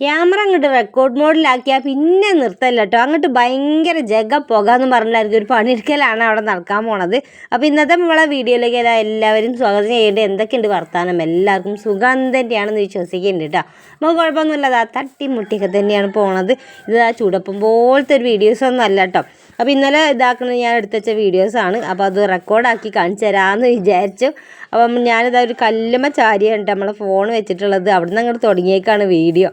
Camera അങ്ങോട്ട് record മോഡിലാക്കിയാൽ പിന്നെ നിർത്തല്ല കേട്ടോ അങ്ങോട്ട് ഭയങ്കര ജഗ പുക എന്ന് പറഞ്ഞായിരിക്കും ഒരു പണിയെടുക്കലാണ് അവിടെ നടക്കാൻ പോണത്. അപ്പോൾ ഇന്നത്തെ നമ്മളെ വീഡിയോയിലേക്ക് എല്ലാ എല്ലാവരും സ്വാഗതം ചെയ്യേണ്ടത്? എന്തൊക്കെയുണ്ട് വർത്താനം? എല്ലാവർക്കും സുഖം തന്നെയാണെന്ന് വിശ്വസിക്കുന്നുണ്ട് കേട്ടോ നമുക്ക് കുഴപ്പമൊന്നുമില്ല. അതാ തട്ടിമുട്ടിയൊക്കെ തന്നെയാണ് പോണത്. ഇത് ആ ചൂടപ്പം പോലത്തെ ഒരു വീഡിയോസ് ഒന്നും അല്ല കേട്ടോ അപ്പോൾ ഇന്നലെ ഇതാക്കുന്നത് ഞാൻ എടുത്തു വെച്ച വീഡിയോസാണ് അപ്പോൾ അത് റെക്കോർഡാക്കി കാണിച്ചു തരാമെന്ന് വിചാരിച്ചു. അപ്പം ഞാനിതാ ഒരു കല്ലുമ്മ ചാരിയാണ് നമ്മളെ ഫോൺ വെച്ചിട്ടുള്ളത്. അവിടെ നിന്ന് അങ്ങോട്ട് തുടങ്ങിയേക്കാണ് വീഡിയോ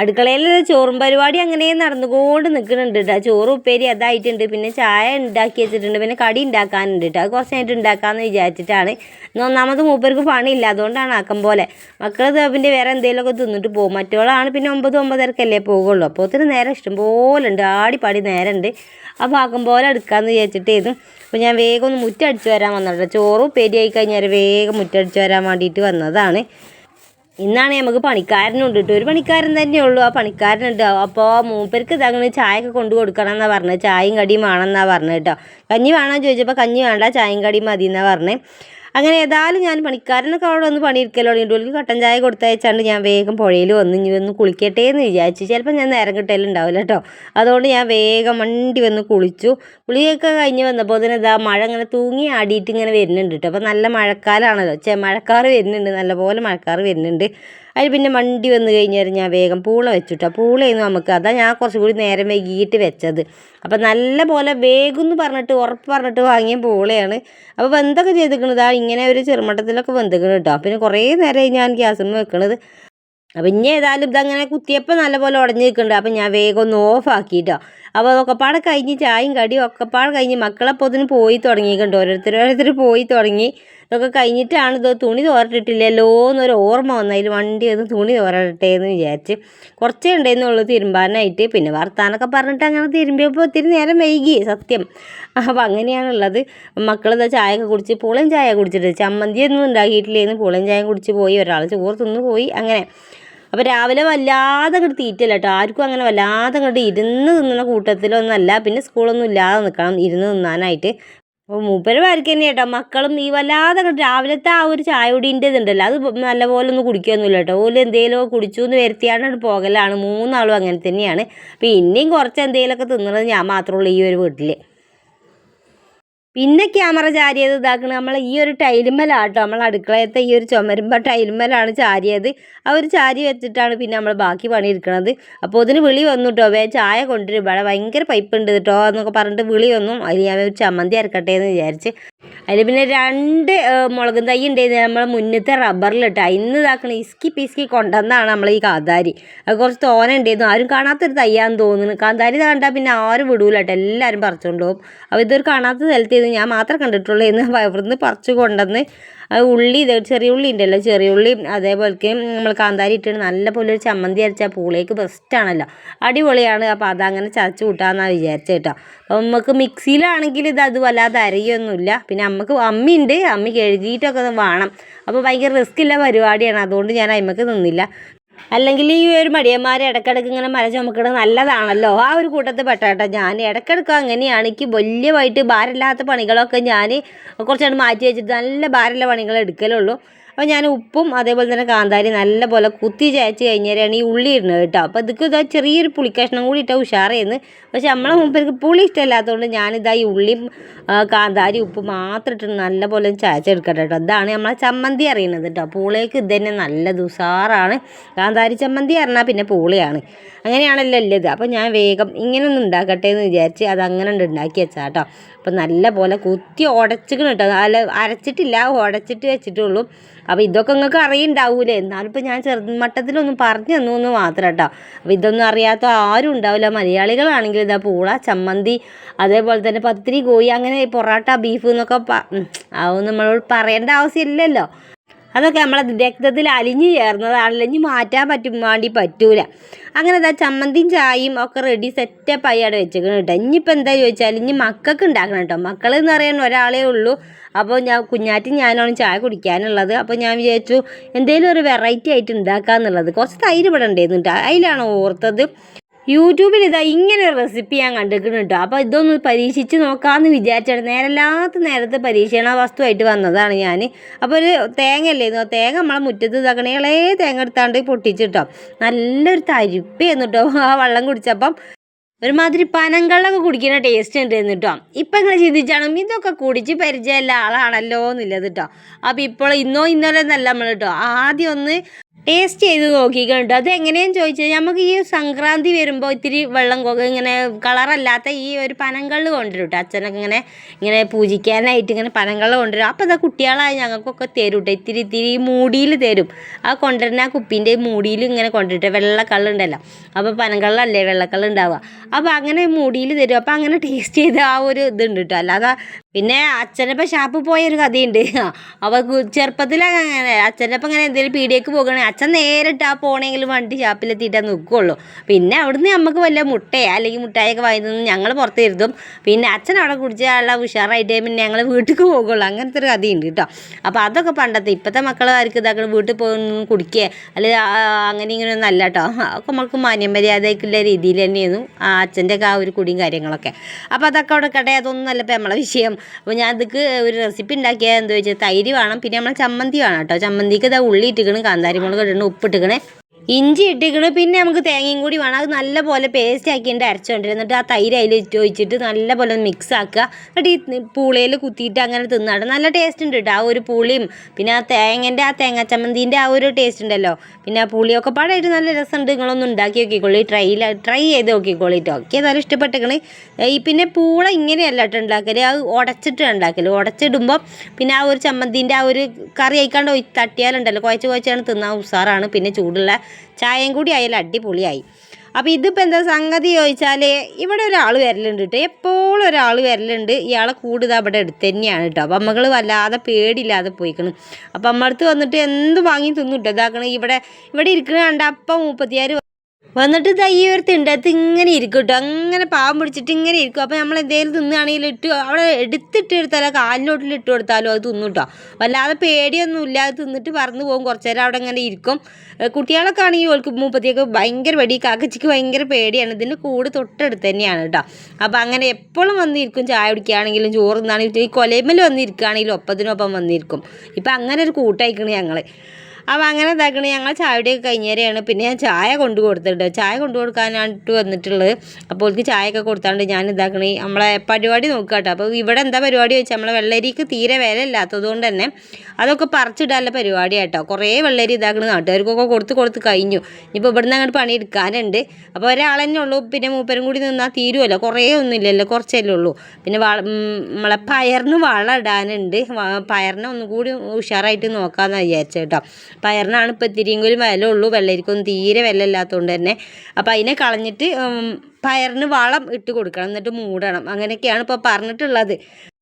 അടുക്കളയിൽ ചോറും പരിപാടി അങ്ങനെ നടന്നുകൊണ്ട് നിൽക്കുന്നുണ്ട് കേട്ടോ ചോറ് ഉപ്പേരി അതായിട്ടുണ്ട്. പിന്നെ ചായ ഉണ്ടാക്കി വെച്ചിട്ടുണ്ട്. പിന്നെ കടി ഉണ്ടാക്കാനുണ്ട് കേട്ടോ അത് കുറച്ച് കഴിഞ്ഞിട്ട് ഉണ്ടാക്കാമെന്ന് വിചാരിച്ചിട്ടാണ്. ഒന്നാമത് മൂപ്പർക്ക് പണിയില്ല. അതുകൊണ്ടാണ് ആക്കം പോലെ. മക്കൾ പിന്നെ വേറെ എന്തെങ്കിലുമൊക്കെ തിന്നിട്ട് പോകും. മറ്റോളാണ് പിന്നെ ഒമ്പത് ഒമ്പതരക്കല്ലേ പോകുള്ളൂ. അപ്പോൾ ഒത്തിരി നേരം ഇഷ്ടം പോലെ ഉണ്ട്. ആടിപ്പാടി ഉണ്ട്. അപ്പോൾ ആക്കം പോലെ എടുക്കാമെന്ന് വിചാരിച്ചിട്ടായിരുന്നു അപ്പോൾ ഞാൻ വേഗം ഒന്ന് മുറ്റടിച്ച് വരാൻ വന്നിട്ടുണ്ട് ചോറ് ഉപ്പേരി ആയി കഴിഞ്ഞാൽ വേഗം മുറ്റടിച്ച് വരാൻ വേണ്ടിയിട്ട് വന്നതാണ്. ഇന്നാണ് നമുക്ക് പണിക്കാരനുണ്ട് കേട്ടോ ഒരു പണിക്കാരൻ തന്നെ ഉള്ളൂ. ആ പണിക്കാരനുണ്ട്. അപ്പോൾ മൂപ്പർക്ക് ഇതങ്ങനെ ചായ ഒക്കെ കൊണ്ടു കൊടുക്കണം എന്നാണ് പറഞ്ഞത്. ചായയും കടിയും വേണമെന്നാണ് പറഞ്ഞത് കേട്ടോ കഞ്ഞി വേണമെന്ന് ചോദിച്ചപ്പോൾ കഞ്ഞി വേണ്ട ചായയും കടിയും മതി എന്നാണ് പറഞ്ഞത് അങ്ങനെ ഏതായാലും ഞാൻ പണിക്കാരനൊക്കെ അവിടെ വന്ന് പണിയിരിക്കലോ ഇടുവലിക്ക് കട്ടൻ ചായ കൊടുത്തയച്ചാണ്ട് ഞാൻ വേഗം പുഴയിൽ വന്ന് ഇനി വന്ന് കുളിക്കട്ടെ എന്ന് വിചാരിച്ചു. ചിലപ്പോൾ ഞാൻ നേരം കിട്ടലുണ്ടാവില്ല കേട്ടോ. അതുകൊണ്ട് ഞാൻ വേഗം വണ്ടി വന്ന് കുളിച്ചു. കുളിയൊക്കെ കഴിഞ്ഞ് വന്നപ്പോൾ തന്നെ ഇതാ മഴ ഇങ്ങനെ തൂങ്ങി ആടിയിട്ട് ഇങ്ങനെ വരുന്നുണ്ട് കേട്ടോ. അപ്പോൾ നല്ല മഴക്കാലമാണല്ലോ ചെ മഴക്കാറ് വരുന്നുണ്ട്. നല്ലപോലെ മഴക്കാറ് വരുന്നുണ്ട്. അതിൽ പിന്നെ വണ്ടി വന്നു കഴിഞ്ഞാൽ ഞാൻ വേഗം പൂള വെച്ചിട്ടോ. പൂളയെന്ന് നമുക്ക് അതാ ഞാൻ കുറച്ചും കൂടി നേരം വൈകിയിട്ട് വെച്ചത്. അപ്പം നല്ല പോലെ വേഗം എന്ന് പറഞ്ഞിട്ട് ഉറപ്പ് പറഞ്ഞിട്ട് വാങ്ങിയ പൂളയാണ്. അപ്പോൾ വെന്തൊക്കെ ചെയ്തിരിക്കണത് ഇങ്ങനെ ഒരു ചെറുമട്ടത്തിലൊക്കെ വെന്തിക്കണം കേട്ടോ പിന്നെ കുറേ നേരമായി ഞാൻ ഗ്യാസിൽ വെക്കണത്. അപ്പം ഇനി ഏതായാലും ഇതങ്ങനെ കുത്തിയപ്പോൾ നല്ലപോലെ ഉടഞ്ഞു നിൽക്കുന്നുണ്ട് അപ്പം ഞാൻ വേഗം ഒന്ന് ഓഫ് ആക്കിയിട്ടോ അപ്പോൾ ഒക്കെപ്പാടെ കഴിഞ്ഞ് ചായയും കടിയും ഒക്കെപ്പാടെ കഴിഞ്ഞ് മക്കളെ ഇതിന് പോയി തുടങ്ങിയിട്ടുണ്ട്. ഓരോരുത്തർ ഓരോരുത്തർ പോയി തുടങ്ങി. ഇതൊക്കെ കഴിഞ്ഞിട്ടാണ് ഇത് തുണി തോരട്ടിട്ടില്ലല്ലോ എന്നൊരു ഓർമ്മ വന്നതിൽ വണ്ടി ഒന്ന് തുണി തോരട്ടെ എന്ന് വിചാരിച്ച് കുറച്ചേ ഉണ്ടായിരുന്നുള്ളൂ തിരുമ്പാനായിട്ട്. പിന്നെ വർത്താനൊക്കെ പറഞ്ഞിട്ട് അങ്ങനെ തിരുമ്പിയപ്പോൾ ഒത്തിരി നേരം വൈകി സത്യം. അപ്പോൾ അങ്ങനെയാണുള്ളത്. മക്കളിതാ ചായയൊക്കെ കുടിച്ച് പുളയും ചായ കുടിച്ചിട്ട്. ചമ്മന്തിയൊന്നും ഉണ്ടാക്കിയിട്ടില്ലേന്ന് പുളയും ചായ കുടിച്ച് പോയി. ഒരാൾ ചോറ് തിന്ന് പോയി. അങ്ങനെ അപ്പോൾ രാവിലെ വല്ലാതെ അങ്ങോട്ട് തീറ്റല്ല കേട്ടോ ആർക്കും അങ്ങനെ വല്ലാതെ അങ്ങോട്ട് ഇരുന്ന് തിന്നുന്ന കൂട്ടത്തിലൊന്നല്ല. പിന്നെ സ്കൂളൊന്നും ഇല്ലാതെ നിൽക്കണം ഇരുന്ന് തിന്നാനായിട്ട്. അപ്പോൾ മൂപ്പര് വാരിക്ക് തന്നെ കേട്ടോ മക്കളും ഈ വല്ലാതെ രാവിലത്തെ ആ ഒരു ചായ കുടീന്റെ ഇതുണ്ടല്ലോ അത് നല്ലപോലെ ഒന്നും കുടിക്കുകയൊന്നുമില്ല കേട്ടോ ഓൽ എന്തെങ്കിലും കുടിച്ചു എന്ന് വരുത്തിയാണ്ട് പോകലാണ്. മൂന്നാളും അങ്ങനെ തന്നെയാണ്. അപ്പോൾ കുറച്ച് എന്തെങ്കിലുമൊക്കെ തിന്നുന്നത് ഞാൻ മാത്രമേ ഉള്ളൂ ഈ ഒരു വീട്ടിൽ പിന്നെ ക്യാമറ ചാരിയത് ഇതാക്കുന്നത് നമ്മൾ ഈ ഒരു ടൈലുമ്മലാട്ടോ നമ്മൾ അടുക്കളയത്തെ ഈ ഒരു ചുമരുമ്പ ടൈലുമ്മലാണ് ചാരിയത്. ആ ഒരു ചാരി വെച്ചിട്ടാണ് പിന്നെ നമ്മൾ ബാക്കി പണി എടുക്കുന്നത് അപ്പോൾ അതിന് വിളി വന്നു കേട്ടോ വേ ചായ കൊണ്ടുവരും. ഇവിടെ ഭയങ്കര പൈപ്പ് ഉണ്ട് കേട്ടോ എന്നൊക്കെ പറഞ്ഞിട്ട് വിളി വന്നു. അതിൽ ഞാൻ ഒരു ചമ്മന്തി അരക്കട്ടെ എന്ന് വിചാരിച്ച്. അതിൽ പിന്നെ രണ്ട് മുളകും തൈ ഉണ്ടായിരുന്നു നമ്മളെ മുന്നത്തെ റബ്ബറിലിട്ട്. ഇന്ന് ഇതാക്കണം ഇസ്കി പിസ്കി കൊണ്ടുവന്നാണ് നമ്മൾ ഈ കാന്താരി. അത് കുറച്ച് തോന ഉണ്ടായിരുന്നു ആരും കാണാത്തൊരു തയ്യാന്ന് തോന്നുന്നു. കാന്താരി കണ്ടാൽ പിന്നെ ആരും വിടൂല എല്ലാവരും പറിച്ചുകൊണ്ട് പോകും. അപ്പോൾ ഇതൊരു കാണാത്ത സ്ഥലത്ത് ഞാൻ മാത്രമേ കണ്ടിട്ടുള്ളൂ എന്ന് ഇവിടുന്ന് പറിച്ചു കൊണ്ടുവന്ന് അത് ഉള്ളി ചെറിയ ഉള്ളി ഉണ്ടല്ലോ ചെറിയ ഉള്ളി അതേപോലെക്ക് നമ്മൾ കാന്താരി ഇട്ടിട്ട് നല്ല പോലെ ഒരു ചമ്മന്തി അരച്ചാൽ പൂളേക്ക് ബെസ്റ്റാണല്ലോ അടിപൊളിയാണ്. അപ്പോൾ അതങ്ങനെ ചതച്ച് കൂട്ടാമെന്നാണ് വിചാരിച്ചത് കേട്ടോ അപ്പോൾ നമുക്ക് മിക്സിയിലാണെങ്കിൽ ഇത് അത് വല്ലാതെ അരയൊന്നുമില്ല. പിന്നെ അമ്മയ്ക്ക് അമ്മയുണ്ട്. അമ്മ എഴുതിയിട്ടൊക്കെ വേണം. അപ്പോൾ ഭയങ്കര റിസ്ക് പരിപാടിയാണ്. അതുകൊണ്ട് ഞാൻ അമ്മയ്ക്ക് നിന്നില്ല. അല്ലെങ്കിൽ ഈ ഒരു മടിയന്മാരെ ഇടയ്ക്കിടയ്ക്ക് ഇങ്ങനെ മല ചുമക്കണത് നല്ലതാണല്ലോ. ആ ഒരു കൂട്ടത്തിൽ പെട്ടേട്ടോ ഞാൻ ഇടയ്ക്കിടയ്ക്ക് അങ്ങനെയാണ്. എനിക്ക് വലിയമായിട്ട് ഭാരമില്ലാത്ത പണികളൊക്കെ ഞാൻ കുറച്ചാണ് മാറ്റി വെച്ചിട്ട് നല്ല ഭാരമുള്ള പണികൾ എടുക്കലുള്ളൂ. അപ്പോൾ ഞാൻ ഉപ്പും അതേപോലെ തന്നെ കാന്താരി നല്ലപോലെ കുത്തി ചായച്ച് കഴിഞ്ഞാലാണ് ഈ ഉള്ളി ഇടുന്നത് കേട്ടോ. അപ്പോൾ ഇതൊക്കെ ഇതാ ചെറിയൊരു പുളിക്കഷ്ണം കൂടി ഇട്ടാൽ ഉഷാറായിരുന്നു പക്ഷെ നമ്മളെ മുമ്പ് പുളി ഇഷ്ടമല്ലാത്തതുകൊണ്ട് ഞാനിതാ ഈ ഉള്ളിയും കാന്താരി ഉപ്പ് മാത്രം ഇട്ടിട്ട് നല്ലപോലെ ചായച്ചെടുക്കട്ടെ കേട്ടോ. ഇതാണ് നമ്മളെ ചമ്മന്തി അറിയുന്നത് കേട്ടോ. പൂളേക്ക് ഇത് തന്നെ നല്ല ദുസാറാണ് കാന്താരി ചമ്മന്തി അറിഞ്ഞാൽ പിന്നെ പൂളിയാണ്. അങ്ങനെയാണല്ലോ ഉള്ളത്. അപ്പോൾ ഞാൻ വേഗം ഇങ്ങനെ ഒന്ന് ഉണ്ടാക്കട്ടെ എന്ന് വിചാരിച്ച് അത് അങ്ങനെ ഉണ്ട് ഉണ്ടാക്കി വെച്ചാൽ കേട്ടോ. അപ്പോൾ നല്ല പോലെ കുത്തി ഉടച്ചിക്കണം കേട്ടോ. അല്ല അരച്ചിട്ടില്ല ഉടച്ചിട്ട് വെച്ചിട്ടുള്ളൂ. അപ്പോൾ ഇതൊക്കെ നിങ്ങൾക്ക് അറിയുണ്ടാവൂലേ? എന്നാലും ഇപ്പോൾ ഞാൻ ചെറുമട്ടത്തിലൊന്നും പറഞ്ഞു തന്നു എന്ന് മാത്രം കേട്ടോ. അപ്പോൾ ഇതൊന്നും അറിയാത്ത ആരും ഉണ്ടാവില്ല. മലയാളികളാണെങ്കിൽ ഇതാ പൂള ചമ്മന്തി അതേപോലെ തന്നെ പത്തിരി കോഴി അങ്ങനെ പൊറോട്ട ബീഫ് എന്നൊക്കെ അതൊന്നും നമ്മളോട് പറയേണ്ട ആവശ്യമില്ലല്ലോ. അതൊക്കെ നമ്മളെ രക്തത്തിൽ അലിഞ്ഞു ചേർന്നതാണ്. ഇനി മാറ്റാൻ പറ്റും വേണ്ടി പറ്റൂല. അങ്ങനെ ഇതാ ചമ്മന്തിയും ചായയും ഒക്കെ റെഡി സെറ്റപ്പ് ആയി അവിടെ വെച്ചേക്കണം കേട്ടോ. ഇനിയിപ്പോൾ എന്താ ചോദിച്ചാൽ ഇനി മക്കൾക്ക് ഉണ്ടാക്കണം കേട്ടോ. മക്കൾ എന്ന് പറയാൻ ഒരാളേ ഉള്ളൂ. അപ്പോൾ ഞാൻ കുഞ്ഞാറ്റി ഞാനാണ് ചായ കുടിക്കാനുള്ളത്. അപ്പോൾ ഞാൻ വിചാരിച്ചു എന്തെങ്കിലും ഒരു വെറൈറ്റി ആയിട്ട് ഉണ്ടാക്കാന്നുള്ളത്. കുറച്ച് തൈര് ഇവിടെ ഉണ്ടായിരുന്നു കേട്ടോ അതിലാണ് ഓർത്തത്. യൂട്യൂബിൽ ഇതാ ഇങ്ങനെ ഒരു റെസിപ്പി ഞാൻ കണ്ടിരിക്കുന്നു കേട്ടോ അപ്പോൾ ഇതൊന്ന് പരീക്ഷിച്ച് നോക്കാമെന്ന് വിചാരിച്ചാണ്. നേരല്ലാത്ത നേരത്തെ പരീക്ഷണ വസ്തുവായിട്ട് വന്നതാണ് ഞാൻ അപ്പോൾ ഒരു തേങ്ങ അല്ലേന്നു തേങ്ങ നമ്മളെ മുറ്റത്ത് ഇതാക്കണേ തേങ്ങ എടുത്താണ്ട് പൊട്ടിച്ചിട്ടോ നല്ലൊരു തരിപ്പായിരുന്നു കേട്ടോ ആ വെള്ളം കുടിച്ചപ്പം ഒരുമാതിരി പനങ്കള്ളൊക്കെ കുടിക്കുന്ന ടേസ്റ്റ് ഉണ്ട് കേട്ടോ ഇപ്പം ഇങ്ങനെ ചിന്തിച്ചാണ് ഇതൊക്കെ കുടിച്ച് പരിചയമുള്ള ആളാണല്ലോ എന്നുള്ളത് കേട്ടോ അപ്പോൾ ഇപ്പോൾ ഇന്നോ ഇന്നലെ എന്നല്ല നമ്മൾ കേട്ടോ ആദ്യം ഒന്ന് ടേസ്റ്റ് ചെയ്ത് നോക്കിക്കണ്ടോ. അത് എങ്ങനെയാന്ന് ചോദിച്ചാൽ നമുക്ക് ഈ സംക്രാന്തി വരുമ്പോൾ ഇത്തിരി വെള്ളം ഇങ്ങനെ കളറല്ലാത്ത ഈ ഒരു പനങ്കള്ള് കൊണ്ടുവരും അച്ഛനൊക്കെ ഇങ്ങനെ ഇങ്ങനെ പൂജിക്കാനായിട്ട് ഇങ്ങനെ പനങ്കള്ള് കൊണ്ടുവരും. അപ്പോൾ അതാ കുട്ടികളായ ഞങ്ങൾക്കൊക്കെ തരും കേട്ടോ ഇത്തിരി ഇത്തിരി മൂടിയിൽ തരും. ആ കൊണ്ടുവരുന്ന ആ കുപ്പീന്റെ മൂടിയിൽ ഇങ്ങനെ കൊണ്ടിട്ട് വെള്ള ഉണ്ടല്ലോ. അപ്പോൾ പനങ്കള്ളല്ലേ വെള്ളക്കള്ള് ഉണ്ടാവുക. അപ്പോൾ അങ്ങനെ മൂടിയിൽ തരും. അപ്പോൾ അങ്ങനെ ടേസ്റ്റ് ചെയ്ത ആ ഒരു ഇതുണ്ട് കേട്ടോ അല്ലാതെ പിന്നെ അച്ഛനപ്പം ഷാപ്പിൽ പോയ ഒരു കഥയുണ്ട് അവ ചെറുപ്പത്തിൽ അങ്ങനെ അച്ഛനപ്പം ഇങ്ങനെ എന്തെങ്കിലും പീടിയേക്ക് പോകണേ അച്ഛൻ നേരിട്ട് ആ പോണെങ്കിൽ വണ്ടി ഷാപ്പിലെത്തിയിട്ടേ നിൽക്കുള്ളൂ പിന്നെ അവിടുന്ന് നമുക്ക് വല്ല മുട്ടയോ അല്ലെങ്കിൽ മുട്ടായൊക്കെ വാങ്ങി ഞങ്ങൾ പുറത്ത് കരുതും പിന്നെ അച്ഛൻ അവിടെ കുടിച്ചാലുള്ള ഉഷാറായിട്ട് പിന്നെ ഞങ്ങൾ വീട്ടിലേക്ക് പോകുള്ളൂ അങ്ങനത്തെ ഒരു കഥയുണ്ട് കേട്ടോ. അപ്പോൾ അതൊക്കെ പണ്ടത്തെ ഇപ്പോഴത്തെ മക്കൾ ആർക്ക് ഇതാക്കണം വീട്ടിൽ പോകുന്നു കുടിക്കുക അല്ലെങ്കിൽ അങ്ങനെ ഇങ്ങനെ ഒന്നും അല്ല കേട്ടോ. ഒക്കെ നമുക്ക് മാന്യമര്യാദയ്ക്കുള്ള രീതിയിൽ തന്നെയായിരുന്നു ആ അച്ഛന്റെ ഒക്കെ ആ ഒരു കുടിയും കാര്യങ്ങളൊക്കെ. അപ്പോൾ അതൊക്കെ അവിടെ കട്ടെ അതൊന്നും അല്ല ഇപ്പം നമ്മളെ വിഷയം. അപ്പോൾ ഞാൻ അതിക്ക് ഒരു റെസിപ്പി ഉണ്ടാക്കിയാൽ എന്താ വെച്ചാൽ തൈര് വേണം പിന്നെ നമ്മൾ ചമ്മന്തി വേണം കേട്ടോ. ചമ്മന്തിക്ക് ഇതാ ഉള്ളി ഇട്ടിക്കണ് കാന്താരി മുളക് ഇടണം ഉപ്പിട്ടിക്കണേ ഇഞ്ചി ഇട്ടിക്കണ് പിന്നെ നമുക്ക് തേങ്ങയും കൂടി വേണം. അത് നല്ല പോലെ പേസ്റ്റ് ആക്കിയിട്ട് അരച്ചുകൊണ്ട് എന്നിട്ട് ആ തൈര് അതിൽ ഒഴിച്ചിട്ട് നല്ല പോലെ മിക്സ് ആക്കുക. എന്നിട്ട് ഈ പൂളയിൽ കുത്തിയിട്ട് അങ്ങനെ തിന്നാട്ട് നല്ല ടേസ്റ്റ് ഉണ്ട് കേട്ടോ ആ ഒരു പുളിയും പിന്നെ ആ തേങ്ങന്റെ ആ തേങ്ങ ചമ്മന്തിന്റെ ആ ഒരു ടേസ്റ്റ് ഉണ്ടല്ലോ. പിന്നെ ആ പുളിയൊക്കെ പാടായിട്ട് നല്ല രസമുണ്ട്. നിങ്ങളൊന്ന് ഉണ്ടാക്കി നോക്കിക്കോളി. ട്രൈ ട്രൈ ചെയ്ത് നോക്കിക്കോളി കേട്ടോ ഓക്കെ ഏതായാലും ഇഷ്ടപ്പെട്ടിക്കണ്. ഈ പിന്നെ പൂള ഇങ്ങനെയല്ല കേട്ടോ ഉണ്ടാക്കൽ അത് ഉടച്ചിട്ട് ഉണ്ടാക്കൽ ഉടച്ചിടുമ്പോൾ പിന്നെ ആ ഒരു ചമ്മന്തിന്റെ ആ ഒരു കറി അയക്കാണ്ട് തട്ടിയാലുണ്ടല്ലോ. കുഴച്ച് കുഴച്ചാണ് തിന്നാൻ ഉസാറാണ്. പിന്നെ ചൂടുള്ള ചായയും കൂടി ആയാലും അടിപൊളിയായി. അപ്പോൾ ഇതിപ്പോൾ എന്താ സംഗതി ചോദിച്ചാൽ ഇവിടെ ഒരാൾ വരലുണ്ട് കേട്ടോ എപ്പോഴും ഒരാൾ വരലുണ്ട്. ഇയാളെ കൂടുതൽ അവിടെ അടുത്ത് തന്നെയാണ് കേട്ടോ അപ്പോൾ നമ്മൾ വല്ലാതെ പേടിയില്ലാതെ പോയിക്കണം. അപ്പോൾ നമ്മളടുത്ത് വന്നിട്ട് എന്ത് വാങ്ങി തിന്നു കേട്ടോ ഇതാക്കണം ഇവിടെ ഇവിടെ ഇരിക്കണ കണ്ട അപ്പം മുപ്പത്തിയാറ് വന്നിട്ട് ഇതാ ഈ ഒരു തിണ്ടത്ത് ഇങ്ങനെ ഇരിക്കും കേട്ടോ അങ്ങനെ പാവം പിടിച്ചിട്ട് ഇങ്ങനെ ഇരിക്കും. അപ്പോൾ നമ്മൾ എന്തെങ്കിലും തിന്നുകയാണെങ്കിൽ ഇട്ട് അവിടെ എടുത്തിട്ട് എടുത്താലോ കാലിനോട്ടിൽ ഇട്ട് കൊടുത്താലോ അത് തിന്നും കേട്ടോ വല്ലാതെ പേടിയൊന്നും ഇല്ലാതെ തിന്നിട്ട് പറന്ന് പോകും. കുറച്ച് നേരം അവിടെ ഇങ്ങനെ ഇരിക്കും. കുട്ടികളൊക്കെ ആണെങ്കിൽ ഓൾക്ക് മൂപ്പത്തിയൊക്കെ ഭയങ്കര പേടി. കാക്കച്ചിക്ക് ഭയങ്കര പേടിയാണ്. ഇതിന്റെ കൂട് തൊട്ടടുത്ത് തന്നെയാണ് കേട്ടോ അപ്പോൾ അങ്ങനെ എപ്പോഴും വന്നിരിക്കും. ചായ കുടിക്കുകയാണെങ്കിലും ചോറ് തിന്നാണെങ്കിലും ഈ കൊലയമ്മൽ വന്നിരിക്കുകയാണെങ്കിലും ഒപ്പത്തിനൊപ്പം വന്നിരിക്കും. ഇപ്പം അങ്ങനെ ഒരു കൂട്ടായിക്കണ് ഞങ്ങൾ അപ്പോൾ അങ്ങനെ ഇതാക്കണേ ഞങ്ങൾ ചായയുടെയൊക്കെ കഴിഞ്ഞേരെയാണ്. പിന്നെ ഞാൻ ചായ കൊണ്ടു കൊടുത്തിട്ടുണ്ട്. ചായ കൊണ്ടു കൊടുക്കാനായിട്ട് വന്നിട്ടുള്ളത്. അപ്പോൾ എനിക്ക് ചായയൊക്കെ കൊടുത്താണ്ട് ഞാൻ ഇതാക്കണേ നമ്മളെ പരിപാടി നോക്കുക കേട്ടോ. അപ്പോൾ ഇവിടെ എന്താ പരിപാടി വെച്ചാൽ നമ്മളെ വെള്ളരിക്ക് തീരെ വില ഇല്ലാത്തത് കൊണ്ട് തന്നെ അതൊക്കെ പറിച്ചിടാനുള്ള പരിപാടി കേട്ടോ കുറേ വെള്ളരി ഇതാക്കണ നാട്ടുകാർക്കൊക്കെ കൊടുത്ത് കൊടുത്ത് കഴിഞ്ഞു. ഇനിയിപ്പോൾ ഇവിടുന്ന് അങ്ങോട്ട് പണി എടുക്കാനുണ്ട്. അപ്പോൾ ഒരാളെന്നെ ഉള്ളൂ പിന്നെ മൂപ്പരും കൂടി നിന്നാൽ തീരുമല്ലോ കുറേ ഒന്നുമില്ലല്ലോ കുറച്ചല്ലേ ഉള്ളൂ. പിന്നെ വള നമ്മളെ പയറിന് വളം ഇടാനുണ്ട്. പയറിനെ ഒന്നും കൂടി ഉഷാറായിട്ട് നോക്കാമെന്ന് വിചാരിച്ചു കേട്ടോ. പയറിനാണ് ഇപ്പോൾ ഇത്തിരിയെങ്കിലും വില ഉള്ളൂ വെള്ളരിക്കൊന്നും തീരെ വില ഇല്ലാത്തതുകൊണ്ട് തന്നെ. അപ്പോൾ അതിനെ കളഞ്ഞിട്ട് പയറിന് വളം ഇട്ട് കൊടുക്കണം. എന്നിട്ട് മൂടണം. അങ്ങനെയൊക്കെയാണ് ഇപ്പോൾ പറഞ്ഞിട്ടുള്ളത്.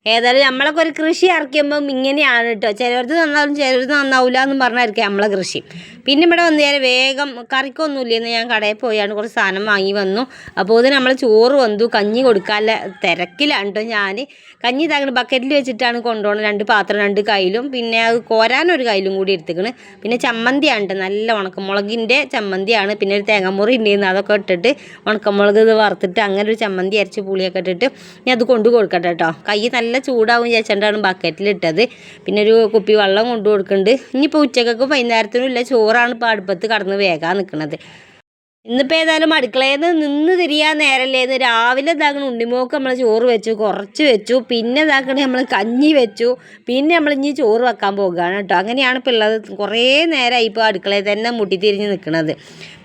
ഏതായാലും നമ്മളൊക്കെ ഒരു കൃഷി ഇറക്കുമ്പം ഇങ്ങനെയാണ് കേട്ടോ ചിലവർക്ക് നന്നാവും ചിലവർക്ക് നന്നാവില്ല എന്നും പറഞ്ഞായിരിക്കും നമ്മളെ കൃഷി. പിന്നെ ഇവിടെ വന്നു കഴിഞ്ഞാൽ വേഗം കറിക്കൊന്നുമില്ലെന്ന് ഞാൻ കടയിൽ പോയാണ്. കുറച്ച് സാധനം വാങ്ങി വന്നു. അപ്പോൾ ഇത് നമ്മൾ ചോറ് വന്നു. കഞ്ഞി കൊടുക്കാനുള്ള തിരക്കിലാണ് കേട്ടോ ഞാൻ. കഞ്ഞി ഇതാകണം ബക്കറ്റിൽ വെച്ചിട്ടാണ് കൊണ്ടുപോകണം രണ്ട് പാത്രം രണ്ട് കയ്യിലും. പിന്നെ അത് കോരാനൊരു കയ്യിലും കൂടി എടുത്തിക്കണ്. പിന്നെ ചമ്മന്തിയാണ് കേട്ടോ നല്ല ഉണക്കമുളകിന്റെ ചമ്മന്തിയാണ്. പിന്നെ ഒരു തേങ്ങാമുറി ഉണ്ടായിരുന്നു അതൊക്കെ ഇട്ടിട്ട് ഉണക്കമുളക് ഇത് വറുത്തിട്ട് അങ്ങനെ ഒരു ചമ്മന്തി അരച്ച് പുളിയൊക്കെ ഇട്ടിട്ട് ഞാൻ അത് കൊണ്ടു കൊടുക്കട്ടെ കേട്ടോ കൈ നല്ല ചൂടാവും ചേച്ചണ്ടാണ് ബക്കറ്റിലിട്ടത് പിന്നെ ഒരു കുപ്പി വെള്ളം കൊണ്ടു കൊടുക്കുന്നുണ്ട് ഇനിയിപ്പോൾ ഉച്ചക്കൊക്കെ വൈകുന്നേരത്തിനും ഇല്ല ചോറാണ് ഇപ്പോൾ അടുപ്പത്ത് കടന്ന് വേഗം നിൽക്കുന്നത് ഇന്നിപ്പോൾ ഏതായാലും അടുക്കളയിൽ നിന്ന് നിന്ന് തിരിയാൻ നേരല്ലേന്ന്. രാവിലെ ഇതാക്കണ ഉണ്ണിമോക്ക് നമ്മൾ ചോറ് വെച്ചു കുറച്ച് വെച്ചു പിന്നെ ഇതാക്കണേ നമ്മൾ കഞ്ഞി വെച്ചു പിന്നെ നമ്മൾ ഇനി ചോറ് വെക്കാൻ പോകുകയാണ് കേട്ടോ. അങ്ങനെയാണ് ഇപ്പോൾ ഉള്ളത് കുറേ നേരമായി ഇപ്പോൾ അടുക്കളയിൽ തന്നെ മുട്ടിത്തിരിഞ്ഞ് നിൽക്കുന്നത്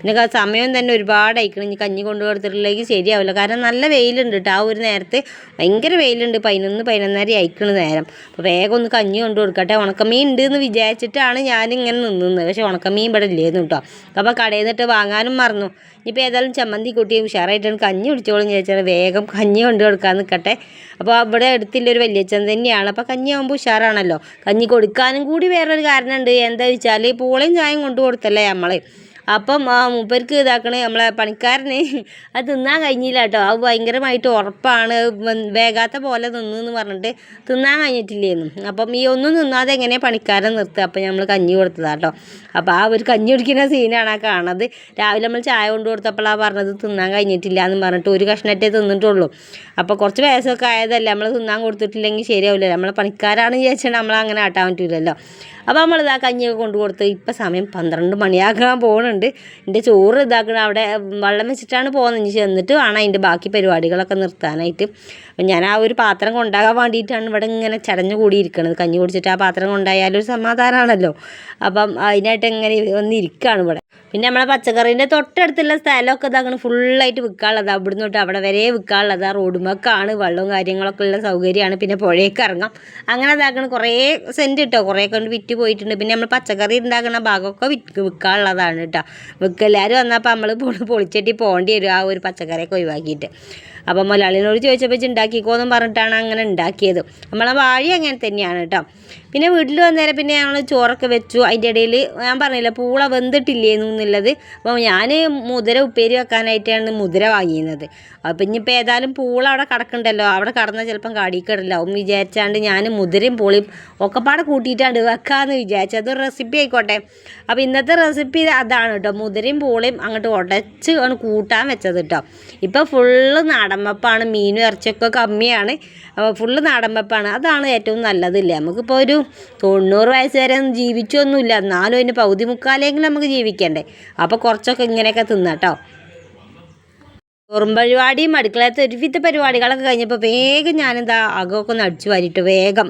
പിന്നെ സമയം തന്നെ ഒരുപാട് അയക്കണം ഇനി കഞ്ഞി കൊണ്ടു കൊടുത്തിട്ടില്ലെങ്കിൽ ശരിയാവില്ല. കാരണം നല്ല വെയിലുണ്ട് കേട്ടോ. ആ ഒരു നേരത്ത് ഭയങ്കര വെയിലുണ്ട്. പതിനൊന്ന് പതിനൊന്നര അയക്കണ നേരം. അപ്പോൾ വേഗം ഒന്ന് കഞ്ഞി കൊണ്ടു കൊടുക്കട്ടെ. ഉണക്കമീൻ ഉണ്ട് എന്ന് വിചാരിച്ചിട്ടാണ് ഞാനിങ്ങനെ നിന്നത്. പക്ഷേ ഉണക്കമീൻ ഇവിടെ ഇല്ലേന്ന് കേട്ടോ. അപ്പോൾ കടയിൽ നിന്നിട്ട് വാങ്ങാനും മറന്നു. ഇനിയിപ്പോൾ ഏതായാലും ചമ്മന്തി കൂട്ടി ഉഷാറായിട്ടാണ് കഞ്ഞി കുടിച്ചോളും ചേച്ചാൽ വേഗം കഞ്ഞി കൊണ്ടു കൊടുക്കാൻ നിൽക്കട്ടെ അപ്പോൾ അവിടെ അടുത്തുള്ള ഒരു വലിയച്ഛൻ തന്നെയാണ്. അപ്പോൾ കഞ്ഞി ആകുമ്പോൾ ഉഷാറാണല്ലോ. കഞ്ഞി കൊടുക്കാനും കൂടി വേറൊരു കാരണമുണ്ട്. എന്താ വെച്ചാൽ പൂളയും ചായയും കൊണ്ടു കൊടുത്തല്ലേ നമ്മൾ അപ്പം ആ മൂപ്പർക്ക് ഇതാക്കണേ നമ്മളെ പണിക്കാരന് അത് തിന്നാൻ കഴിഞ്ഞില്ല കേട്ടോ. അത് ഭയങ്കരമായിട്ട് ഉറപ്പാണ്. വേഗാത്ത പോലെ തിന്നു പറഞ്ഞിട്ട് തിന്നാൻ കഴിഞ്ഞിട്ടില്ലേന്നു. അപ്പം ഈ ഒന്നും തിന്നാതെ എങ്ങനെ പണിക്കാരൻ നിർത്തുക? അപ്പം നമ്മൾ കഞ്ഞി കൊടുത്തതാണ് കേട്ടോ. അപ്പം ആ ഒരു കഞ്ഞി കുടിക്കുന്ന സീനാണ് ആ കാണുന്നത്. രാവിലെ നമ്മൾ ചായ കൊണ്ട് കൊടുത്തപ്പോഴാണ് പറഞ്ഞത് തിന്നാൻ കഴിഞ്ഞിട്ടില്ല എന്ന് പറഞ്ഞിട്ട് ഒരു കഷ്ണറ്റേ തിന്നിട്ടുള്ളൂ. അപ്പം കുറച്ച് വയസ്സൊക്കെ ആയതല്ലേ നമ്മൾ തിന്നാൻ കൊടുത്തിട്ടില്ലെങ്കിൽ ശരിയാവില്ല നമ്മളെ പണിക്കാരാണ് വിചാരിച്ചാൽ നമ്മൾ അങ്ങനെ ആട്ടാൻ പറ്റൂലല്ലോ. അപ്പോൾ നമ്മൾ ഇതാ കഞ്ഞിയൊക്കെ കൊണ്ടു കൊടുത്ത് ഇപ്പം സമയം പന്ത്രണ്ട് മണിയാക്കാൻ പോകുന്നുണ്ട് എന്റെ ചോറ് ഇതാക്കണം അവിടെ വെള്ളം വെച്ചിട്ടാണ് പോകുന്നത് ഇനി ചെന്നിട്ട് വേണം അതിന്റെ ബാക്കി പരിപാടികളൊക്കെ നിർത്താനായിട്ട്. അപ്പം ഞാൻ ആ ഒരു പാത്രം കൊണ്ടാകാൻ വേണ്ടിയിട്ടാണ് ഇവിടെ ഇങ്ങനെ ചടഞ്ഞു കൂടിയിരിക്കുന്നത് കഞ്ഞി കുടിച്ചിട്ട് ആ പാത്രം കൊണ്ടായാലും ഒരു സമാധാനമാണല്ലോ അപ്പം അതിനായിട്ട് എങ്ങനെ വന്നിരിക്കുകയാണ് ഇവിടെ. പിന്നെ നമ്മളെ പച്ചക്കറീന്റെ തൊട്ടടുത്തുള്ള സ്ഥലമൊക്കെ ഇതാക്കണം ഫുള്ളായിട്ട് വിൽക്കാനുള്ളത്. അവിടുന്ന് തൊട്ട് അവിടെ വരെ വിൽക്കാനുള്ളത്. ആ റോഡുമൊക്കെയാണ് വെള്ളവും കാര്യങ്ങളൊക്കെ ഉള്ള സൗകര്യമാണ്. പിന്നെ പുഴയൊക്കെ ഇറങ്ങാം. അങ്ങനെ ഇതാക്കണം കുറേ സെന്റ് കിട്ടോ കുറേ കൊണ്ട് വിറ്റ് പോയിട്ടുണ്ട്. പിന്നെ നമ്മൾ പച്ചക്കറി ഉണ്ടാക്കുന്ന ഭാഗമൊക്കെ വിറ്റ് വിൽക്കാനുള്ളതാണ് കേട്ടോ. വിൽക്കെല്ലാവരും വന്നപ്പോൾ നമ്മൾ പൊളി പൊളിച്ചെട്ടി പോകേണ്ടി വരും ആ ഒരു പച്ചക്കറിയൊക്കെ ഒഴിവാക്കിയിട്ട്. അപ്പം മലയാളിനോട് ചോദിച്ചപ്പോൾ ഇജ്ജ് ഉണ്ടാക്കിക്കോന്നും പറഞ്ഞിട്ടാണ് അങ്ങനെ ഉണ്ടാക്കിയത്. നമ്മളെ വാഴി അങ്ങനെ തന്നെയാണ് കേട്ടോ. പിന്നെ വീട്ടിൽ വന്നേരം പിന്നെ ഞങ്ങൾ ചോറൊക്കെ വെച്ചു. അതിന്റെ ഇടയിൽ ഞാൻ പറഞ്ഞില്ല പൂള വെന്തിട്ടില്ലേന്നു എന്നുള്ളത്. അപ്പോൾ ഞാൻ മുതിര ഉപ്പേരി വെക്കാനായിട്ടാണ് മുതിര വാങ്ങിയിരുന്നത്. അപ്പം ഇനിയിപ്പോൾ ഏതായാലും പൂള അവിടെ കിടക്കണ്ടല്ലോ. അവിടെ കടന്നാൽ ചിലപ്പം കാടിക്കിടലാവും വിചാരിച്ചാണ്ട് ഞാൻ മുതിരയും പൂളിയും ഒക്കെ പാടെ കൂട്ടിയിട്ടാണ് വെക്കാമെന്ന് വിചാരിച്ചു. അതൊരു റെസിപ്പി ആയിക്കോട്ടെ. അപ്പോൾ ഇന്നത്തെ റെസിപ്പി അതാണ് കേട്ടോ മുതിരയും പൂളയും അങ്ങോട്ട് ഉടച്ച് ആണ് കൂട്ടാൻ വെച്ചത് കേട്ടോ ഇപ്പോൾ ഫുള്ള് നാടൻ വെപ്പാണ് മീനും ഇറച്ചിയൊക്കെ കമ്മിയാണ്. അപ്പോൾ ഫുള്ള് നാടൻ വെപ്പാണ് അതാണ് ഏറ്റവും നല്ലതില്ലേ. നമുക്കിപ്പോൾ ഒരു തൊണ്ണൂറ് വയസ്സ് വരെ ഒന്നും ജീവിച്ചൊന്നുമില്ല. എന്നാലും അതിന് പകുതി മുക്കാലെങ്കിലും നമുക്ക് ജീവിക്കണ്ടേ. അപ്പോൾ കുറച്ചൊക്കെ ഇങ്ങനെയൊക്കെ തിന്നാട്ടോ ചോറും അടുക്കളത്തെ ഒരുവിധ പരിപാടികളൊക്കെ കഴിഞ്ഞപ്പോൾ വേഗം ഞാനെന്താ അകമൊക്കെ ഒന്ന് അടിച്ചു വാരിയിട്ട് വേഗം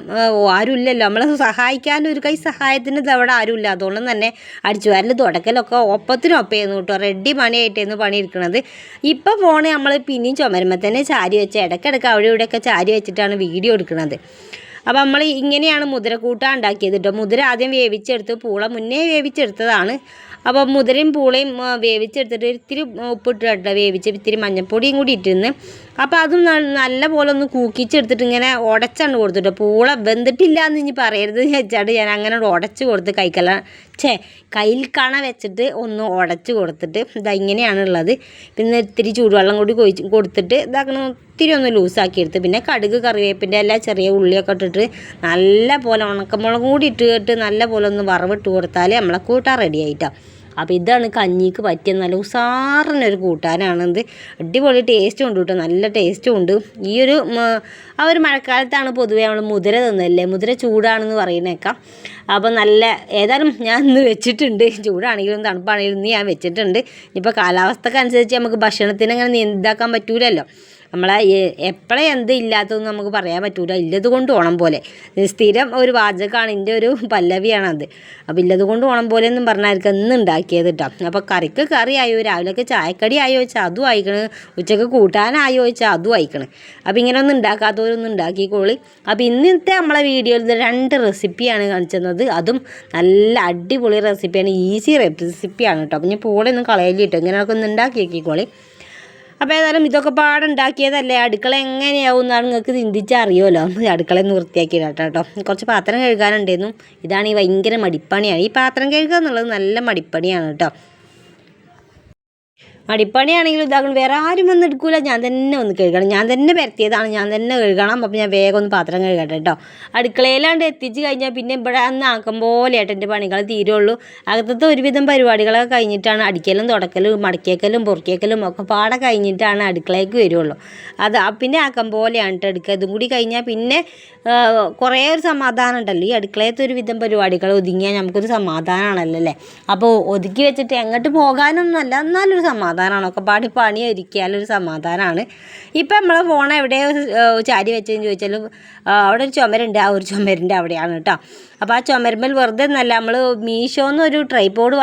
ആരുമില്ലല്ലോ. നമ്മളെ സഹായിക്കാൻ ഒരു കൈ സഹായത്തിന് അവിടെ ആരുമില്ല. അതുകൊണ്ട് തന്നെ അടിച്ചു വാരൽ തുടക്കലൊക്കെ ഒപ്പത്തിനൊപ്പമായിരുന്നു കേട്ടോ. റെഡി പണിയായിട്ടായിരുന്നു പണിയെടുക്കുന്നത് ഇപ്പോൾ ഫോണ് നമ്മൾ പിന്നെയും ചുമരുമ്പോൾ തന്നെ ചാരി വെച്ച് ഇടയ്ക്കിടയ്ക്ക് അവിടെ ഇവിടെയൊക്കെ ചാരി വെച്ചിട്ടാണ് വീഡിയോ എടുക്കുന്നത് അപ്പോൾ നമ്മൾ ഇങ്ങനെയാണ് മുതിര കൂട്ടാൻ ഉണ്ടാക്കിയത് കേട്ടോ മുതിര ആദ്യം വേവിച്ചെടുത്ത് പൂള മുന്നേ വേവിച്ചെടുത്തതാണ്. അപ്പോൾ മുതിരയും പൂളയും വേവിച്ചെടുത്തിട്ട് ഇത്തിരി ഉപ്പിട്ട് കേട്ടോ വേവിച്ച് ഇത്തിരി മഞ്ഞൾപ്പൊടിയും കൂടി ഇട്ടിരുന്ന്. അപ്പോൾ അതും നല്ല പോലെ ഒന്ന് കൂക്കിച്ചെടുത്തിട്ട് ഇങ്ങനെ ഉടച്ചാണ് കൊടുത്തിട്ട് പൂള വെന്തിട്ടില്ല എന്ന് ഇനി പറയരുത് വെച്ചാണ്ട് ഞാൻ അങ്ങനെ ഉടച്ച് കൊടുത്ത് കൈക്കല ഛേ കയ്യിൽ കണ വെച്ചിട്ട് ഒന്ന് ഉടച്ച് കൊടുത്തിട്ട് ഇതാ ഇങ്ങനെയാണുള്ളത്. പിന്നെ ഇത്തിരി ചൂടുവെള്ളം കൂടി കൊഴിച്ച് കൊടുത്തിട്ട് ഇതാക്കണം ഒത്തിരി ഒന്ന് ലൂസാക്കി എടുത്ത്. പിന്നെ കടുക് കറിവേപ്പിന്റെ എല്ലാ ചെറിയ ഉള്ളിയൊക്കെ ഇട്ടിട്ട് നല്ല പോലെ ഉണക്കമുളകും കൂടി ഇട്ടിട്ട് നല്ല പോലെ ഒന്ന് വറവിട്ട് കൊടുത്താൽ നമ്മളെ കൂട്ടാൻ റെഡി ആയിട്ടാണ് അപ്പോൾ ഇതാണ് കഞ്ഞിക്ക് പറ്റിയ നല്ല ഉസാറിനൊരു കൂട്ടാനാണിത് അടിപൊളി ടേസ്റ്റും ഉണ്ട് കേട്ടോ നല്ല ടേസ്റ്റും ഉണ്ട്. ഈ ഒരു ആ ഒരു മഴക്കാലത്താണ് പൊതുവേ നമ്മൾ മുതിര തിന്നല്ലേ? മുതിര ചൂടാണെന്ന് പറയുന്നേക്കാം. അപ്പോൾ നല്ല ഏതായാലും ഞാൻ ഇന്ന് വെച്ചിട്ടുണ്ട്. ചൂടാണെങ്കിലും തണുപ്പാണെങ്കിലും ഇന്ന് ഞാൻ വെച്ചിട്ടുണ്ട്. ഇപ്പോൾ കാലാവസ്ഥക്കനുസരിച്ച് നമുക്ക് ഭക്ഷണത്തിന് അങ്ങനെ നീന്താക്കാൻ പറ്റൂലല്ലോ. നമ്മളെ എപ്പോഴേ എന്ത് ഇല്ലാത്തതെന്ന് നമുക്ക് പറയാൻ പറ്റൂല. ഇല്ലത് കൊണ്ട് ഓണം പോലെ. സ്ഥിരം ഒരു വാചകമാണ് എന്റെ ഒരു പല്ലവിയാണത്. അപ്പോൾ ഇല്ലത് കൊണ്ട് ഓണം പോലെ എന്നും പറഞ്ഞായിരിക്കും ഇന്ന് ഉണ്ടാക്കിയത് കേട്ടോ അപ്പോൾ കറിക്ക് കറി ആയോ രാവിലെയൊക്കെ ചായക്കടി ആയോ ചോദിച്ചാൽ അതും അയക്കണ് ഉച്ചയ്ക്ക് കൂട്ടാനായോ ചോദിച്ചാൽ അതും അയക്കണ് അപ്പോൾ ഇങ്ങനെ ഒന്നും ഉണ്ടാക്കാത്തവരൊന്നും ഉണ്ടാക്കിക്കോളി അപ്പോൾ ഇന്നത്തെ നമ്മളെ വീഡിയോയിൽ രണ്ട് റെസിപ്പിയാണ് കാണിച്ചത്. അതും നല്ല അടിപൊളി റെസിപ്പിയാണ് ഈസി റെസിപ്പിയാണ് കേട്ടോ അപ്പം ഞാൻ പൂളൊന്നും കളയല്ലേ കേട്ടോ ഇങ്ങനെയൊക്കെ ഒന്ന് ഉണ്ടാക്കി നോക്കിക്കോളി. അപ്പോൾ ഏതായാലും ഇതൊക്കെ പാടുണ്ടാക്കിയതല്ലേ അടുക്കള എങ്ങനെയാവും എന്നാണ് നിങ്ങൾക്ക് ചിന്തിച്ചറിയുമല്ലോ. അടുക്കള ഒന്ന് വൃത്തിയാക്കിയിട്ടാ കേട്ടോ കുറച്ച് പാത്രം കഴുകാനുണ്ടായിരുന്നു. ഇതാണ് ഈ ഭയങ്കര മടിപ്പണിയാണ്. ഈ പാത്രം കഴുകുക എന്നുള്ളത് നല്ല മടിപ്പണിയാണ് കേട്ടോ മടിപ്പണിയാണെങ്കിലും ഇതാക്കണം വേറെ ആരും വന്ന് എടുക്കൂല. ഞാൻ തന്നെ ഒന്ന് കഴുകണം. ഞാൻ തന്നെ പരത്തിയതാണ്. ഞാൻ തന്നെ കഴുകണം. അപ്പോൾ ഞാൻ വേഗം ഒന്ന് പാത്രം കഴുകട്ടെ കേട്ടോ അടുക്കളയിലാണ്ട് എത്തിച്ച് കഴിഞ്ഞാൽ പിന്നെ ഇവിടെ അന്ന് ആക്കം പോലെ ഏട്ടന്റെ പണികൾ തീരുള്ളൂ അകത്തത്തെ ഒരുവിധം പരിപാടികളൊക്കെ കഴിഞ്ഞിട്ടാണ് അടിക്കലും തുടക്കലും മടക്കിയേക്കലും പൊറുക്കിയേക്കലും ഒക്കെ പാടെ കഴിഞ്ഞിട്ടാണ് അടുക്കളയ്ക്ക് വരുള്ളൂ. അത് പിന്നെ ആക്കം പോലെയാണ് കേട്ടോ എടുക്കുക. ഇതും കൂടി കഴിഞ്ഞാൽ പിന്നെ കുറേ ഒരു സമാധാനം ഉണ്ടല്ലോ. ഈ അടുക്കളയത്തെ ഒരുവിധം പരിപാടികൾ ഒതുങ്ങിയാൽ നമുക്കൊരു സമാധാനമാണല്ലോ അല്ലേ? അപ്പോൾ ഒതുക്കി വെച്ചിട്ട് എങ്ങോട്ട് പോകാനൊന്നുമല്ല. എന്നാലൊരു സമാധാനമാണ് ഒക്കെ പാടി പണി ഒരുക്കിയാലൊരു സമാധാനമാണ് ഇപ്പം നമ്മളെ ഫോൺ എവിടെയോ ചാരി വെച്ചതെന്ന് ചോദിച്ചാലും ആ, അവിടെ ഒരു ചുമരുണ്ട്. ആ ഒരു ചുമരിന്റെ അവിടെയാണ് കേട്ടോ. അപ്പോൾ ആ ചുമരുമ്പൽ വെറുതെ എന്നല്ല നമ്മൾ മീഷോന്ന് ഒരു ട്രൈപോഡ്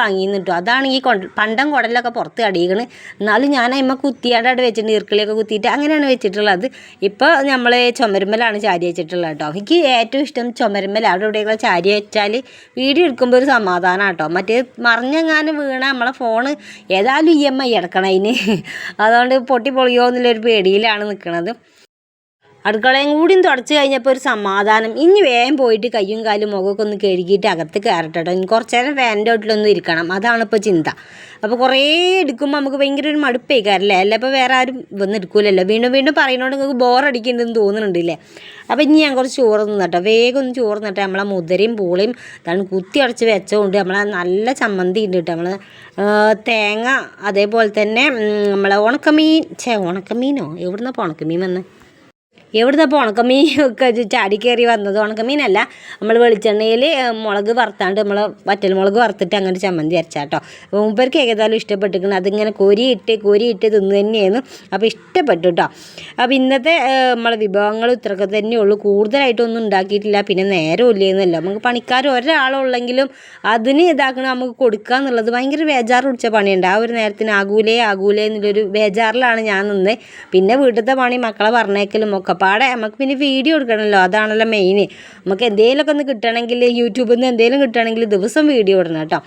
അതാണ് ഈ കൊണ്ട പണ്ടം കുടലൊക്കെ പുറത്ത് അടിയിക്കണ് എന്നാലും ഞാൻ അമ്മ കുത്തിയാണ്ട് അവിടെ വെച്ചിട്ടുണ്ട് ഈർക്കിളിയൊക്കെ കുത്തിയിട്ട് അങ്ങനെയാണ് വെച്ചിട്ടുള്ളത്. ഇപ്പോൾ നമ്മൾ ചുമരുമ്പലാണ് ചാരി വെച്ചിട്ടുള്ളത് കേട്ടോ എനിക്ക് ഏറ്റവും ഇഷ്ടം ചുമരുമ്പൽ അവിടെ എവിടെയെങ്കിലും ചാരി വെച്ചാൽ വീഡിയോ എടുക്കുമ്പോൾ ഒരു സമാധാനം കേട്ടോ മറ്റേ മറിഞ്ഞെങ്ങാനും വീണ നമ്മളെ ഫോണ് ഏതായാലും ഇ എം ഐ അതുകൊണ്ട് പൊട്ടി പൊളിയോ എന്നുള്ളൊരു പേടിയിലാണ് നിൽക്കുന്നത് അടുക്കളയും കൂടിയും തുടച്ച് കഴിഞ്ഞപ്പോൾ ഒരു സമാധാനം. ഇനി വേഗം പോയിട്ട് കയ്യും കാലും മുഖമൊക്കെ ഒന്ന് കഴുകിയിട്ട് അകത്ത് കയറട്ടെ ഇനി കുറച്ച് നേരം ഫാനിന്റെ വീട്ടിലൊന്നും ഇരിക്കണം. അതാണ് ഇപ്പോൾ ചിന്ത. അപ്പോൾ കുറേ എടുക്കുമ്പോൾ നമുക്ക് ഭയങ്കര ഒരു മടുപ്പേക്കാരല്ലേ അല്ല? ഇപ്പോൾ വേറെ ആരും വന്ന് എടുക്കൂലല്ലോ. വീണ്ടും വീണ്ടും പറയുന്നതുകൊണ്ട് നിങ്ങൾക്ക് ബോറടിക്കുന്നുണ്ടെന്ന് തോന്നുന്നുണ്ടല്ലേ? അപ്പോൾ ഇനി ഞാൻ കുറച്ച് ചോറ് നിന്നട്ടോ വേഗം ഒന്ന് ചോറ് നിന്നിട്ട് നമ്മളെ മുതിരയും പൂളയും ഇതാണ് കുത്തി അടച്ച് വെച്ചതുകൊണ്ട് നമ്മളെ നല്ല ചമ്മന്തി ഉണ്ട് കേട്ടോ. നമ്മൾ തേങ്ങ അതേപോലെ തന്നെ നമ്മളെ ഉണക്കമീൻ. ചേ ഉണക്കമീനോ? എവിടുന്നപ്പോൾ ഉണക്കമീൻ വന്ന്? എവിടുന്ന് അപ്പോൾ ഉണക്കമീൻ ഒക്കെ ചാടി കയറി വന്നത്? ഉണക്കമീനല്ല. നമ്മൾ വെളിച്ചെണ്ണയിൽ മുളക് വറുത്താണ്ട് നമ്മൾ വറ്റൽ മുളക് വറുത്തിട്ട് അങ്ങനെ ചമ്മന്തി അരച്ചാട്ടോ. മൂപ്പർക്ക് ഏകദേശം ഇഷ്ടപ്പെട്ടിരിക്കണം അതിങ്ങനെ കോരിയിട്ട് കോരിയിട്ട് തിന്നു തന്നെയായിരുന്നു. അപ്പോൾ ഇഷ്ടപ്പെട്ടു കേട്ടോ അപ്പോൾ ഇന്നത്തെ നമ്മളെ വിഭവങ്ങൾ ഇത്രയൊക്കെ തന്നെയുള്ളൂ കൂടുതലായിട്ടൊന്നും ഉണ്ടാക്കിയിട്ടില്ല. പിന്നെ നേരം ഇല്ലേന്നല്ല. നമുക്ക് പണിക്കാർ ഒരാളുള്ളെങ്കിലും അതിന് ഇതാക്കണം നമുക്ക് കൊടുക്കുക എന്നുള്ളത് ഭയങ്കര ബേജാർ പിടിച്ച പണിയുണ്ട്. ആ ഒരു നേരത്തിന് ആകൂലേ ആകൂലേ എന്നുള്ളൊരു ബേജാറിലാണ് ഞാൻ നിന്ന്. പിന്നെ വീട്ടിലത്തെ പണി മക്കളെ പറഞ്ഞേക്കലും ഒക്കെ. പാടെ നമുക്ക് പിന്നെ വീഡിയോ എടുക്കണമല്ലോ അതാണല്ലോ മെയിൻ നമുക്ക് എന്തെങ്കിലുമൊക്കെ ഒന്ന് കിട്ടണമെങ്കിൽ യൂട്യൂബിൽ നിന്ന് എന്തെങ്കിലും കിട്ടണമെങ്കിൽ ദിവസം വീഡിയോ ഇടണം കേട്ടോ.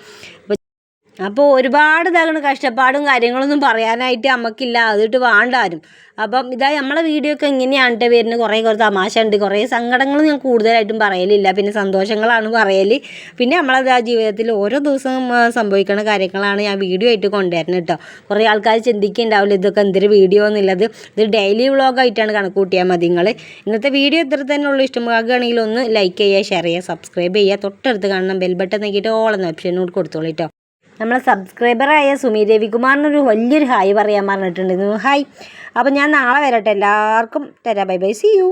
അപ്പോൾ ഒരുപാട് ഇതാകണ കഷ്ടപ്പാടും കാര്യങ്ങളൊന്നും പറയാനായിട്ട് നമുക്കില്ല അതിട്ട് വേണ്ടാരും അപ്പം ഇതാ നമ്മളെ വീഡിയോ ഒക്കെ ഇങ്ങനെയാണ് ട്ടോ വരുന്നത് കുറേ കുറേ തമാശ ഉണ്ട് കുറേ സങ്കടങ്ങൾ ഞാൻ കൂടുതലായിട്ടും പറയലില്ല. പിന്നെ സന്തോഷങ്ങളാണ് പറയൽ പിന്നെ നമ്മളത് ആ ജീവിതത്തിൽ ഓരോ ദിവസവും സംഭവിക്കുന്ന കാര്യങ്ങളാണ് ഞാൻ വീഡിയോ ആയിട്ട് കൊണ്ടുവരുന്നത് കേട്ടോ കുറേ ആൾക്കാർ ചിന്തിക്കുന്നുണ്ടാവില്ല ഇതൊക്കെ എന്തൊരു വീഡിയോ എന്നുള്ളത് ഇത് ഡെയിലി വ്ളോഗായിട്ടാണ് കണക്ക് കൂട്ടിയാൽ മതി നിങ്ങൾ ഇന്നത്തെ വീഡിയോ ഇത്ര തന്നെ ഉള്ളൂ. ഇഷ്ടമാകുകയാണെങ്കിൽ ഒന്ന് ലൈക്ക് ചെയ്യുക ഷെയർ ചെയ്യുക സബ്സ്ക്രൈബ് ചെയ്യുക. തൊട്ടടുത്ത് കാണണം ബെൽ ബട്ടൺ നോക്കിയിട്ട് ഓളെന്ന ഓപ്ഷനോട് കൊടുത്തോളൂ കേട്ടോ നമ്മളെ സബ്സ്ക്രൈബറായ സുമി രവികുമാറിനൊരു വലിയൊരു ഹായ് പറയാൻ പറഞ്ഞിട്ടുണ്ടായിരുന്നു ഹായ് അപ്പോൾ ഞാൻ നാളെ വരട്ടെ. എല്ലാവർക്കും തരാം ബൈ ബൈ. C U